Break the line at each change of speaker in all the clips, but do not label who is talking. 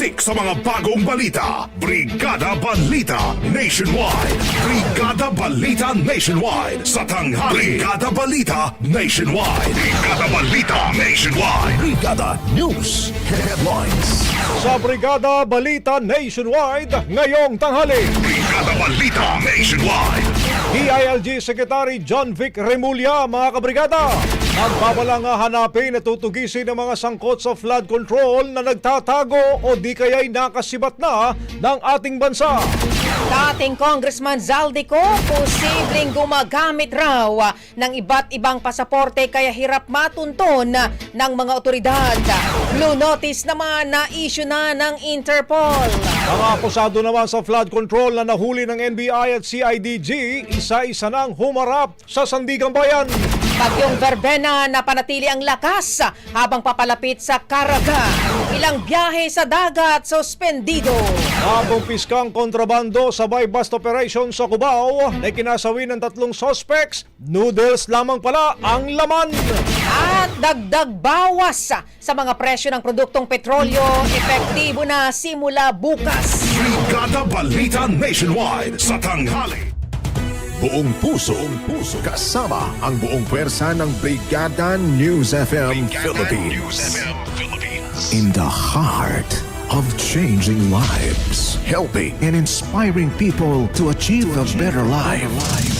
Siksik sa mga bagong balita. Brigada Balita Nationwide. Brigada Balita Nationwide sa tanghali. Brigada Balita Nationwide. Brigada Balita Nationwide.
Brigada News Headlines.
Sa Brigada Balita Nationwide, ngayong tanghali.
Brigada Balita Nationwide.
DILG Secretary John Vic Remulla, mga kabrigada. Nagbabalang hanapin at tutugisin ng mga sangkot sa flood control na nagtatago o di kaya'y nakasibat na ng ating bansa.
Dating Congressman Zaldico, posibleng gumagamit raw ng iba't ibang pasaporte kaya hirap matunton ng mga otoridad. Blue notice naman na issue na ng Interpol.
Mga akusado naman sa flood control na nahuli ng NBI at CIDG, isa-isa nang humarap sa Sandigang Bayan.
Bagyong Verbena na panatili ang lakas habang papalapit sa Caraga. Ilang biyahe sa dagat suspendido.
Nakumpiskang kontrabando sa bust operation sa Cubao na kinasawi ng tatlong suspects. Noodles lamang pala ang laman.
At dagdag bawas sa mga presyo ng produktong petrolyo, epektibo na simula bukas.
Brigada Balita Nationwide sa tanghali.
Buong puso, buong puso, kasama ang buong pwersa ng Brigada News FM Philippines. In the heart of changing lives, helping and inspiring people to achieve a better life.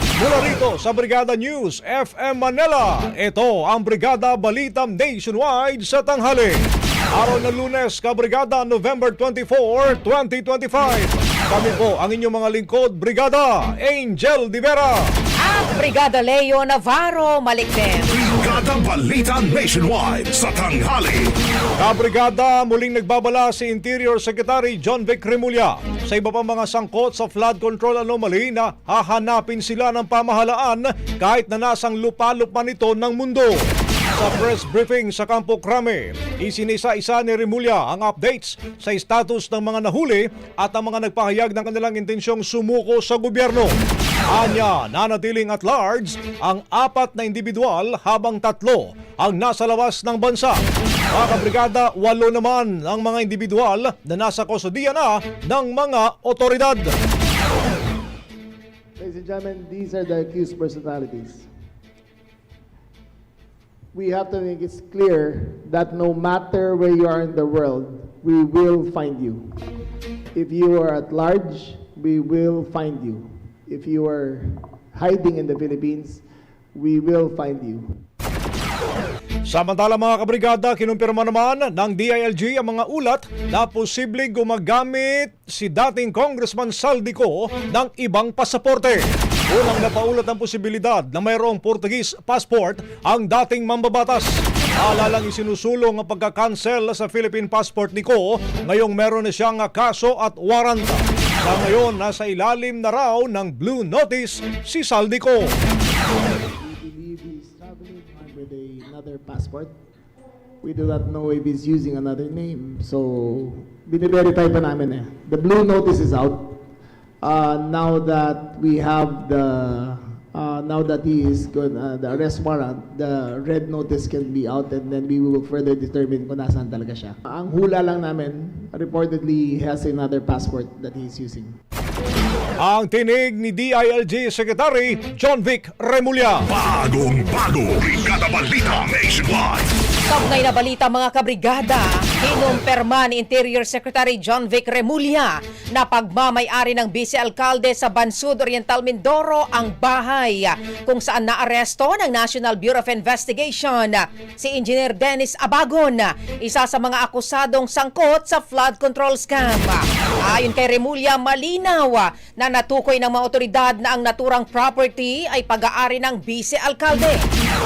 Mula rito sa Brigada News FM Manila, ito ang Brigada Balita Nationwide sa tanghali. Araw ng lunes, Kabrigada, November 24, 2025. Kami po ang inyong mga lingkod, Brigada Angel Divera.
At Brigada Leo Navarro Malikden.
Brigada Balita Nationwide sa tanghali.
Kabrigada, muling nagbabala si Interior Secretary John Vic Remulla sa iba pang mga sangkot sa flood control anomaly na hahanapin sila ng pamahalaan kahit na nasang lupalop man ito ng mundo. Sa press briefing sa Campo Crame, isinisa-isa ni Remulla ang updates sa status ng mga nahuli at ang mga nagpahayag ng kanilang intensyong sumuko sa gobyerno. Anya, nanatiling at large ang apat na individual habang tatlo ang nasa labas ng bansa. Mga kabrigada, walo naman ang mga individual na nasa kustodiya na ng mga otoridad.
Ladies and gentlemen, these are the accused personalities. We have to make it clear that no matter where you are in the world, we will find you. If you are at large, we will find you. If you are hiding in the Philippines, we will find you.
Samantala mga kabrigada, kinumpirma naman ng DILG ang mga ulat na posibleng gumagamit si dating Congressman Saldico ng ibang pasaporte. Unang napaulat ang posibilidad na mayroong Portuguese passport ang dating mambabatas. Alalang isinusulong ang pagka-cancel sa Philippine passport ni Ko, ngayong meron na siyang kaso at warrant. Sa ngayon, nasa ilalim na raw ng Blue Notice si Saldico.
With another passport. We do not know if he's using another name. So, bine-verify pa namin eh. The blue notice is out. Uh, now that we have the, uh, now that he is good, uh, the arrest warrant, the red notice can be out and then we will further determine kung nasaan talaga siya. Ang hula lang namin, reportedly he has another passport that he's using.
Ang tinig ni DILG Secretary John Vic Remulla.
Bagong bago, Brigada Balita Nationwide.
Kaugnay na balita mga kabrigada, kinumpirma ni Interior Secretary John Vic Remulla na pagmamayari ng Vice Alcalde sa Bansud Oriental Mindoro ang bahay kung saan naaresto ng National Bureau of Investigation si Engineer Dennis Abagon, isa sa mga akusadong sangkot sa flood control scam. Ayon kay Remulla, malinaw na natukoy ng mga otoridad na ang naturang property ay pag-aari ng Vice Alcalde.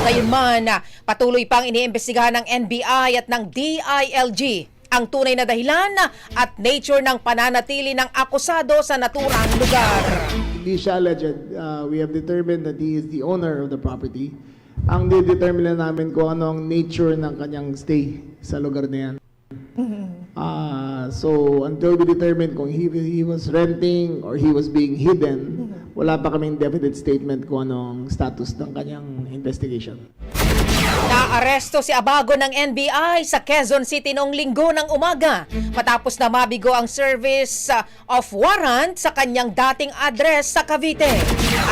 Gayunman, patuloy pang iniimbestigahan ng NBI at ng DILG ang tunay na dahilan at nature ng pananatili ng akusado sa naturang lugar.
Hindi siya alleged. Uh, we have determined that he is the owner of the property. Ang didetermine namin kung ano ang nature ng kanyang stay sa lugar na yan. Ah, so until we determine kung he, he was renting or he was being hidden, wala pa kaming definite statement kung anong status ng kanyang investigation.
Naaresto si Abago ng NBI sa Quezon City noong linggo ng umaga matapos na mabigo ang service uh, of warrant sa kanyang dating address sa Cavite.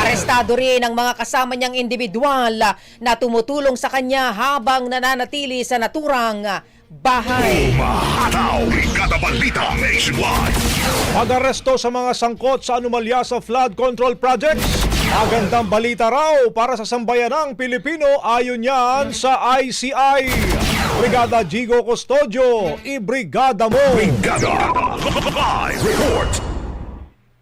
Arestado rin ang mga kasama niyang individual uh, na tumutulong sa kanya habang nananatili sa naturang uh, bahay.
Mahataw, Brigada Balita Nationwide.
Pag-aresto sa mga sangkot sa anomalya sa flood control projects. Magandang balita raw para sa sambayanang Pilipino ayon yan sa ICI. Brigada Gigo Custodio, ibrigada mo!
Brigada Live Report.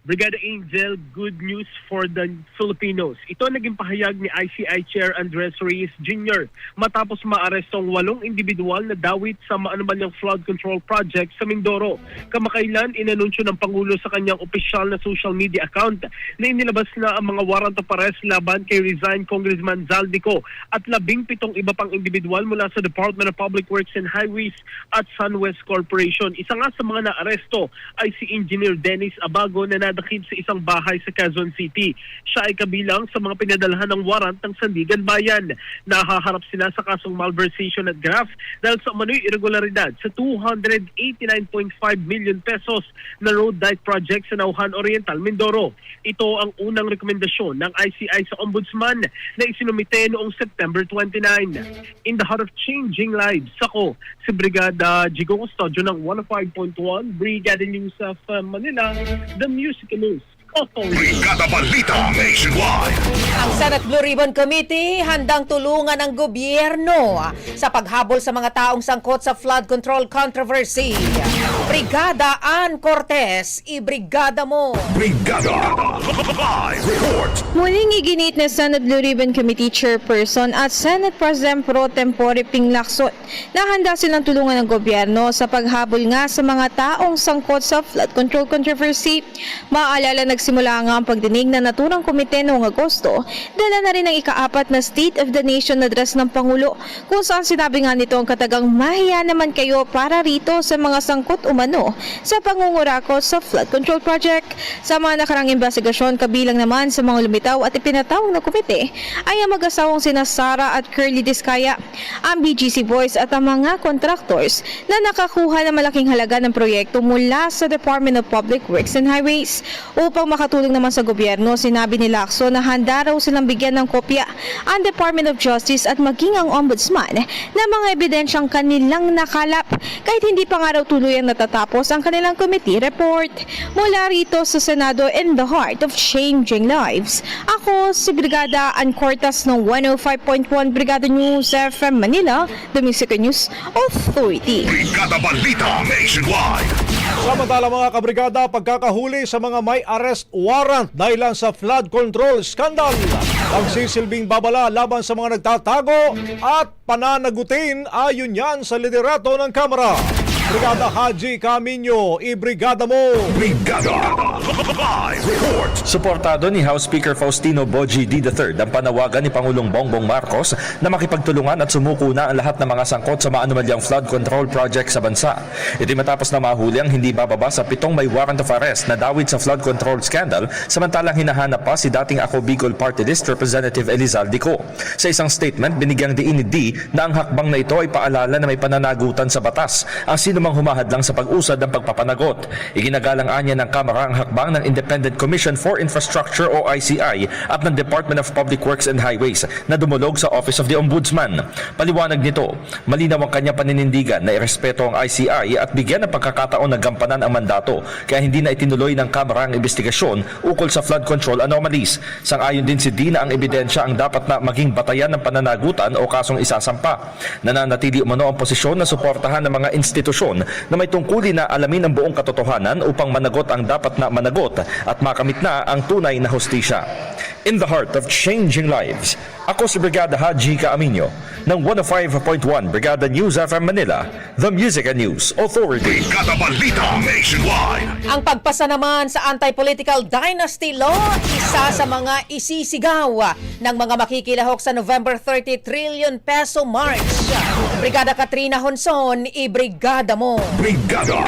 Brigada Angel, good news for the Filipinos. Ito naging pahayag ni ICI Chair Andres Reyes Jr. matapos maarestong walong individual na dawit sa maanumalyang flood control project sa Mindoro. Kamakailan, inanunsyo ng Pangulo sa kanyang opisyal na social media account na inilabas na ang mga warrant of arrest laban kay resigned Congressman Zaldico at labing pitong iba pang individual mula sa Department of Public Works and Highways at SunWest Corporation. Isa nga sa mga naaresto ay si Engineer Dennis Abago na nadakip sa isang bahay sa Quezon City. Siya ay kabilang sa mga pinadalhan ng warrant ng Sandigan Bayan. Nahaharap sila sa kasong malversation at graft dahil sa umano'y irregularidad sa 289.5 million pesos na road dike project sa Nauhan Oriental, Mindoro. Ito ang unang rekomendasyon ng ICI sa Ombudsman na isinumite noong September 29. In the heart of changing lives, ako si Brigada Jigo Custodio ng 105.1 Brigada News of Manila, the music news.
Brigada Balita Nationwide.
Ang Senate Blue Ribbon Committee handang tulungan ng gobyerno ah, sa paghabol sa mga taong sangkot sa flood control controversy. Brigada Ann Cortez, ibrigada mo.
Brigada Live Report.
Muling iginit na Senate Blue Ribbon Committee Chairperson at Senate President Pro Tempore Ping Lacson na handa silang tulungan ng gobyerno sa paghabol nga sa mga taong sangkot sa flood control controversy. Maaalala nagsimula nga ang pagdinig na naturang komite noong Agosto dala na rin ang ikaapat na State of the Nation address ng Pangulo kung saan sinabi nga nito ang katagang mahiya naman kayo para rito sa mga sangkot umano sa pangungurakot sa flood control project. Sa mga nakarang investigasyon kabilang naman sa mga lumitaw at ipinatawag na komite ay ang mag-asawang sina Sara at Curly Discaya, ang BGC Boys at ang mga contractors na nakakuha ng malaking halaga ng proyekto mula sa Department of Public Works and Highways. Upang makatulong naman sa gobyerno, sinabi ni Lacson na handa raw silang bigyan ng kopya ang Department of Justice at maging ang Ombudsman na mga ebidensyang kanilang nakalap kahit hindi pa nga raw tuluyang natatapos ang kanilang committee report. Mula rito sa Senado in the heart of changing lives. Ako si Brigada Ann Cortas ng 105.1 Brigada News FM Manila, the Music News Authority.
Brigada Balita Nationwide.
Samantala mga kabrigada, pagkakahuli sa mga may arrest warrant dahilan sa flood control scandal. Magsisilbing babala laban sa mga nagtatago at pananagutin ayon yan sa liderato ng Kamara. Brigada Haji Camino, ibrigada mo!
Brigada Report.
Suportado ni House Speaker Faustino Boji D. III ang panawagan ni Pangulong Bongbong Marcos na makipagtulungan at sumuko na ang lahat ng mga sangkot sa maanumalyang flood control project sa bansa. Ito matapos na mahuli ang hindi bababa sa pitong may warrant of arrest na dawit sa flood control scandal samantalang hinahanap pa si dating Ako Bicol Party List Representative Elizalde Co. Sa isang statement, binigyang diin ni D na ang hakbang na ito ay paalala na may pananagutan sa batas ang sino mang humahadlang sa pag-usad ng pagpapanagot. Iginagalang anya ng Kamara ang hakbang ng Independent Commission for Infrastructure o ICI at ng Department of Public Works and Highways na dumulog sa Office of the Ombudsman. Paliwanag nito, malinaw ang kanya paninindigan na irespeto ang ICI at bigyan ng pagkakataon na gampanan ang mandato kaya hindi na itinuloy ng Kamara ang investigasyon ukol sa flood control anomalies. Sang-ayon din si D ang ebidensya ang dapat na maging batayan ng pananagutan o kasong isasampa. Nananatili umano ang posisyon na suportahan ng mga institusyon na may tungkulin na alamin ang buong katotohanan upang managot ang dapat na managot at makamit na ang tunay na hostisya. In the heart of changing lives, ako si Brigada Haji Kaaminyo ng 105.1 Brigada News FM Manila, The Music and News Authority.
Brigada Balita Nationwide.
Ang pagpasa naman sa anti-political dynasty law, isa sa mga isisigaw ng mga makikilahok sa November 30 trillion peso march. Brigada Katrina Honson, ibrigada mo.
Brigada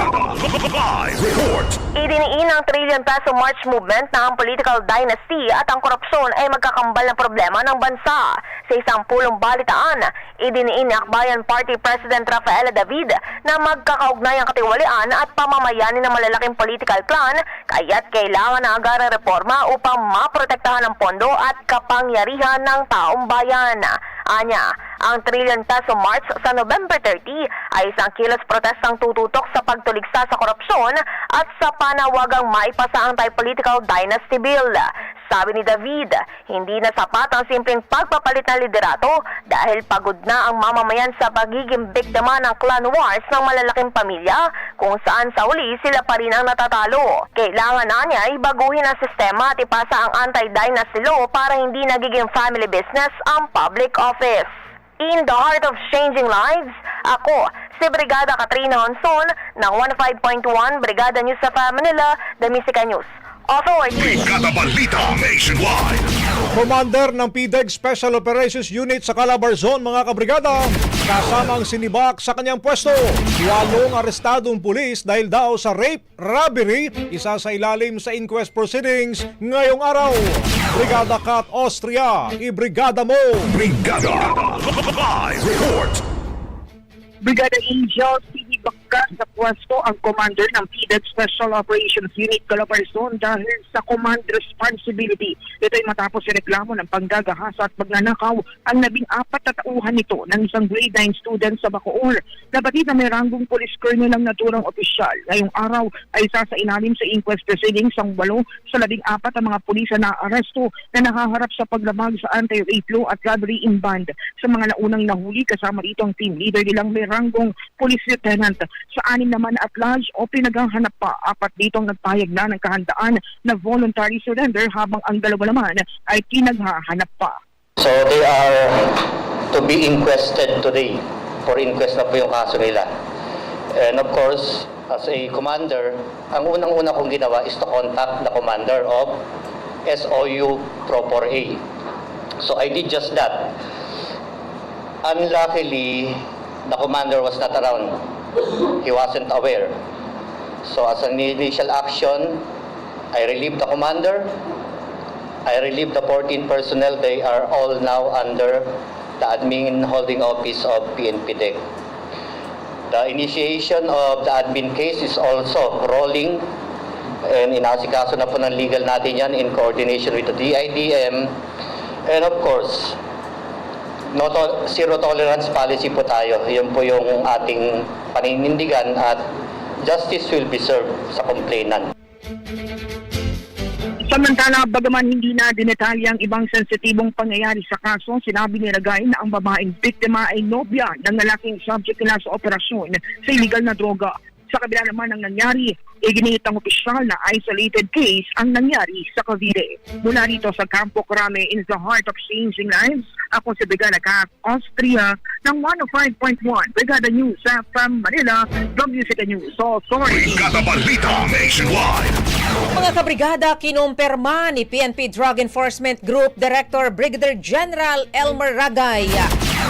Live Report.
Idiniin ang trillion peso march movement na ang political dynasty at ang korupsyon ay magkakambal na problema ng bansa. Sa isang pulong balitaan, idiniin ni Akbayan Party President Rafaela David na magkakaugnay ang katiwalian at pamamayani ng malalaking political plan kaya't kailangan na agad ang reforma upang maprotektahan ang pondo at kapangyarihan ng taong bayan. Anya, ang trillion peso march sa November 30 ay isang kilos protestang tututok sa pagtuligsa sa korupsyon at sa panawagang maipasa ang anti-political dynasty bill. Sabi ni David, hindi na sapat ang simpleng pagpapalit ng liderato dahil pagod na ang mamamayan sa pagiging biktima ng clan wars ng malalaking pamilya kung saan sa uli sila pa rin ang natatalo. Kailangan na niya ibaguhin ang sistema at ipasa ang anti-dynasty law para hindi nagiging family business ang public office. In the heart of changing lives, ako, si Brigada Katrina Honson ng 15.1 Brigada News sa Manila, The Musica News. Authority.
Brigada Balita Nationwide.
Commander ng PDEG Special Operations Unit sa Calabarzon, mga kabrigada, kasama ang sinibak sa kanyang pwesto. Walong arestadong pulis dahil daw sa rape, robbery, isa sa ilalim sa inquest proceedings ngayong araw. Brigada Kat Austria, ibrigada mo!
Brigada Live Report.
Brigada Angel Bakka sa pwesto ang commander ng PDED Special Operations Unit Calabarzon dahil sa command responsibility. Ito ay matapos si reklamo ng panggagahasa at pagnanakaw ang labing apat na tauhan nito ng isang grade 9 student sa Bacoor. Nabatid na may ranggong police colonel ang naturang opisyal. Ngayong araw ay isa sa ilalim sa inquest proceedings ang walo sa labing apat ang mga pulis na aresto na nakaharap sa paglamag sa anti-rape law at robbery in band. Sa mga naunang nahuli kasama rito ang team leader nilang may ranggong police lieutenant. Sa anim naman at large o pinaghahanap pa, apat dito ang nagpahayag na ng kahandaan na voluntary surrender habang ang dalawa naman ay pinaghahanap pa.
So they are to be inquested today. For inquest na po yung kaso nila. And of course, as a commander, ang unang-una kong ginawa is to contact the commander of SOU Pro 4A So I did just that. Unluckily, the commander was not around. He wasn't aware. So as an initial action, I relieved the commander. I relieved the 14 personnel. They are all now under the admin holding office of PNPDEC. The initiation of the admin case is also rolling and inasikaso na po ng legal natin yan in coordination with the DIDM and of course no to- zero tolerance policy po tayo. Yun po yung ating paninindigan at justice will be served sa complainant.
Samantala, bagaman hindi na dinetalye ang ibang sensitibong pangyayari sa kaso, sinabi ni Ragay na ang babaeng biktima ay nobya ng lalaking subject nila sa operasyon sa illegal na droga. Sa kabila naman ng nangyari, iginit ang opisyal na isolated case ang nangyari sa Cavite. Mula rito sa Campo Crame in the heart of changing lives, ako si Brigada Kat Austria ng 105.1 Brigada News from Manila, WCT News Authority.
Brigada Balita Nationwide.
Mga kabrigada, kinumpirma ni PNP Drug Enforcement Group Director Brigadier General Elmer Ragay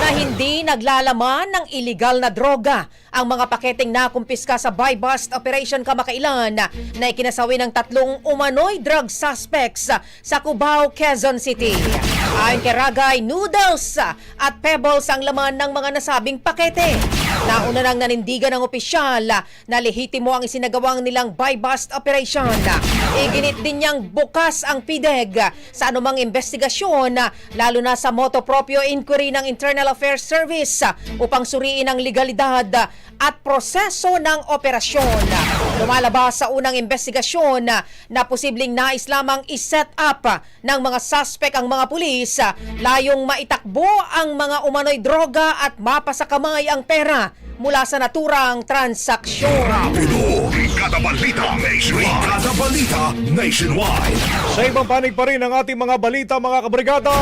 na hindi naglalaman ng iligal na droga ang mga paketeng nakumpiska sa buy-bust operation kamakailan na ikinasawi ng tatlong umano'y drug suspects sa Cubao, Quezon City. Ayon kay Ragay, noodles at pebbles ang laman ng mga nasabing pakete. Nauna nang nanindigan ng opisyal na lehitimo ang isinagawang nilang buy-bust operation. Iginit din niyang bukas ang PIDEG sa anumang investigasyon, lalo na sa moto proprio inquiry ng Internal Affairs Service upang suriin ang legalidad at proseso ng operasyon. Lumalabas sa unang investigasyon na posibleng nais lamang iset up ng mga suspect ang mga pulis layong maitakbo ang mga umano'y droga at mapasa kamay ang pera mula sa naturang transaksyon.
Rapido. Brigada Balita Nationwide. Brigada Balita Nationwide.
Sa ibang panig pa rin ng ating mga balita mga kabrigada,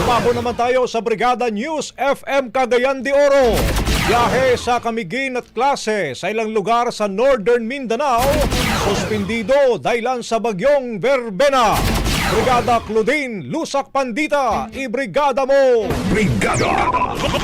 tumabo naman tayo sa Brigada News FM Cagayan de Oro. Biyahe sa Kamigin at klase sa ilang lugar sa Northern Mindanao, suspindido dahilan sa bagyong Verbena. Brigada Claudine Lusak Pandita, ibrigada mo!
Brigada.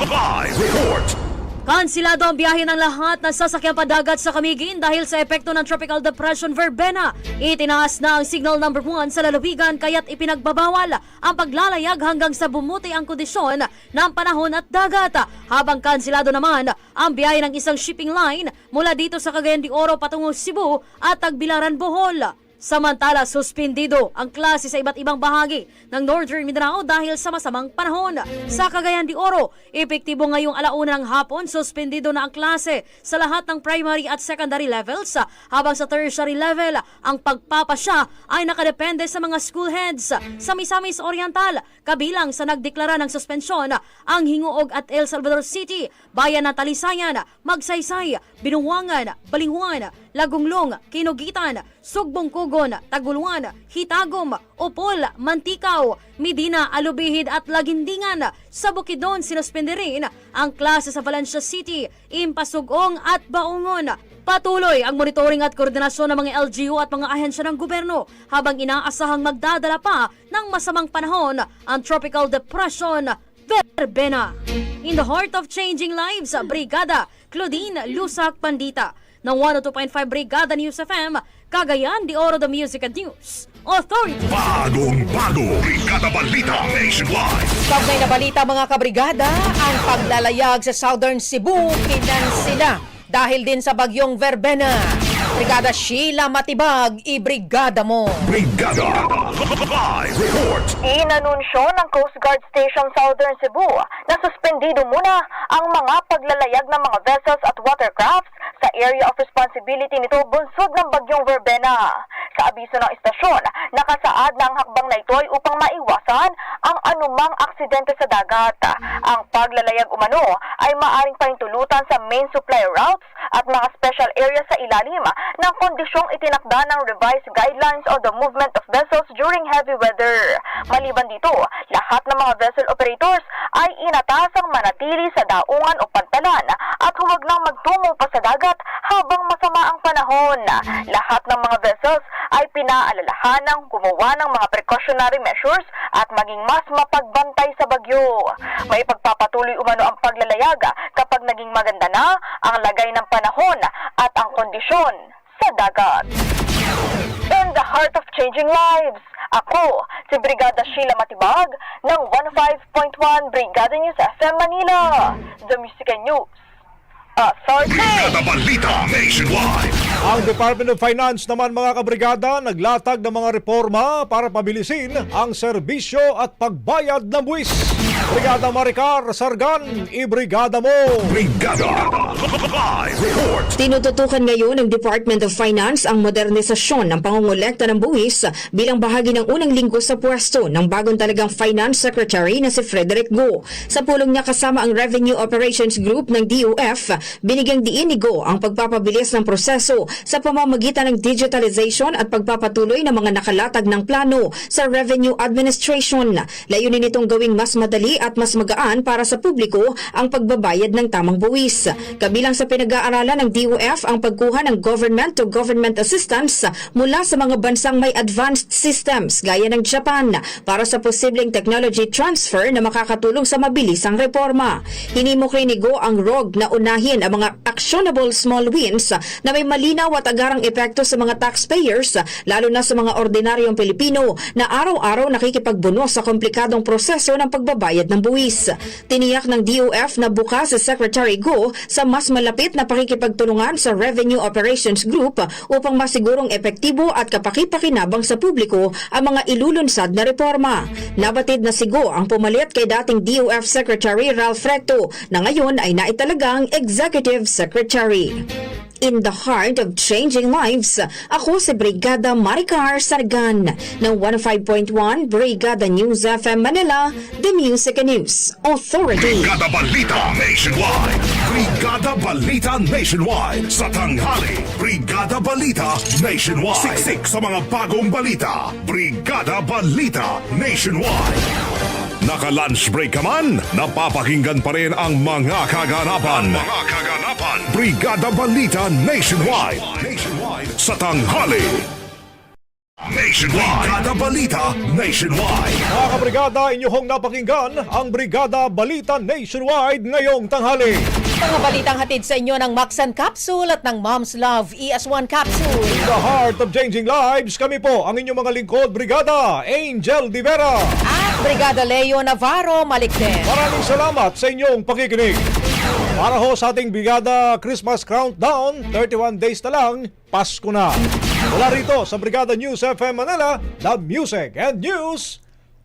Live report.
Kansilado ang biyahe ng lahat ng sasakyan padagat sa Kamigin dahil sa epekto ng Tropical Depression Verbena. Itinaas na ang signal number 1 sa lalawigan kaya't ipinagbabawal ang paglalayag hanggang sa bumuti ang kondisyon ng panahon at dagat. Habang kansilado naman ang biyahe ng isang shipping line mula dito sa Cagayan de Oro patungo Cebu at Tagbilaran, Bohol. Samantala, suspindido ang klase sa iba't ibang bahagi ng Northern Mindanao dahil sa masamang panahon. Sa Cagayan de Oro, epektibo ngayong alauna ng hapon, suspindido na ang klase sa lahat ng primary at secondary levels, habang sa tertiary level, ang pagpapasya ay nakadepende sa mga school heads sa Misamis Oriental, kabilang sa nagdeklara ng suspensyon ang Hinguog at El Salvador City, Bayan ng Talisayan, Magsaysay, Binuwangan, Balinghuan, Lagunglong, Kinugitan, Sugbong Kugon, Taguluan, Hitagom, Upol, Mantikaw, Medina, Alubihid at Lagindingan. Sa Bukidnon, sinuspende rin ang klase sa Valencia City, Impasugong at Baungon. Patuloy ang monitoring at koordinasyon ng mga LGU at mga ahensya ng gobyerno habang inaasahang magdadala pa ng masamang panahon ang Tropical Depression Verbena. In the heart of changing lives, Brigada Claudine Lusak Pandita ng 102.5 Brigada News FM, Cagayan de Oro the Music and News Authority.
Bagong bago. Brigada Balita Nationwide.
Kaugnay na balita mga kabrigada, ang paglalayag sa Southern Cebu kinansila dahil din sa bagyong Verbena. Brigada Sheila Matibag, ibrigada mo.
Brigada. Live report.
Inanunsyo ng Coast Guard Station Southern Cebu na suspendido muna ang mga paglalayag ng mga vessels at watercrafts sa area of responsibility nito bunsod ng bagyong Verbena. Sa abiso ng istasyon, nakasaad na ang hakbang na ito ay upang maiwasan anumang aksidente sa dagat. Ang paglalayag umano ay maaring pahintulutan sa main supply routes at mga special areas sa ilalim ng kondisyong itinakda ng revised guidelines on the movement of vessels during heavy weather. Maliban dito, lahat ng mga vessel operators ay inatasang manatili sa daungan o pantalan at huwag nang magtungo pa sa dagat habang masama ang panahon. Lahat ng mga vessels ay pinaalalahanang gumawa ng mga precautionary measures at maging mas mapagbantay May pagpapatuloy umano ang paglalayag kapag naging maganda na ang lagay ng panahon at ang kondisyon sa dagat. In the heart of changing lives, ako, si Brigada Sheila Matibag ng 15.1 Brigada News FM Manila, The Music News
Brigada Balita Nationwide.
Ang Department of Finance naman mga kabrigada naglatag ng mga reforma para pabilisin ang serbisyo at pagbayad ng buwis. Brigada Maricar Sargan, ibrigada mo!
Brigada Live Report.
Tinututukan ngayon ng Department of Finance ang modernisasyon ng pangongolekta ng buwis bilang bahagi ng unang linggo sa pwesto ng bagong talagang Finance Secretary na si Frederick Go. Sa pulong niya kasama ang Revenue Operations Group ng DOF, binigyang diin ni Go ang pagpapabilis ng proseso sa pamamagitan ng digitalization at pagpapatuloy ng mga nakalatag ng plano sa Revenue Administration. Layunin nitong gawing mas madali at mas magaan para sa publiko ang pagbabayad ng tamang buwis. Kabilang sa pinag-aaralan ng DOF ang pagkuha ng government to government assistance mula sa mga bansang may advanced systems gaya ng Japan para sa posibleng technology transfer na makakatulong sa mabilisang reforma. Hinimok rin ni Go ang ROG na unahin ang mga actionable small wins na may malinaw at agarang epekto sa mga taxpayers lalo na sa mga ordinaryong Pilipino na araw-araw nakikipagbuno sa komplikadong proseso ng pagbabayad ng buwis. Tiniyak ng DOF na bukas si Secretary Go sa mas malapit na pakikipagtulungan sa Revenue Operations Group upang masigurong epektibo at kapakipakinabang sa publiko ang mga ilulunsad na reforma. Nabatid na si Go ang pumalit kay dating DOF Secretary Ralph Recto na ngayon ay naitalagang Executive Secretary. In the heart of changing lives, ako si Brigada Maricar Sargan ng 105.1 Brigada News FM Manila, The Music and News Authority.
Brigada Balita Nationwide. Brigada Balita Nationwide. Sa tanghali, Brigada Balita Nationwide. Siksik sa mga bagong balita. Brigada Balita Nationwide. Naka-lunch break ka man, napapakinggan pa rin ang mga kaganapan. mga kaganapan. Brigada Balita Nationwide. Nationwide. Sa tanghali. Nationwide. Brigada Balita Nationwide.
Mga kabrigada, inyong napakinggan ang Brigada Balita Nationwide ngayong tanghali.
Mga balitang hatid sa inyo ng Maxan Capsule at ng Mom's Love ES1 Capsule.
The heart of changing lives, kami po ang inyong mga lingkod, Brigada Angel Divera.
At Brigada Leo Navarro Malikden.
Maraming salamat sa inyong pakikinig. Para ho sa ating Brigada Christmas Countdown, 31 days na lang, Pasko na. Mula rito sa Brigada News FM Manila, The Music and News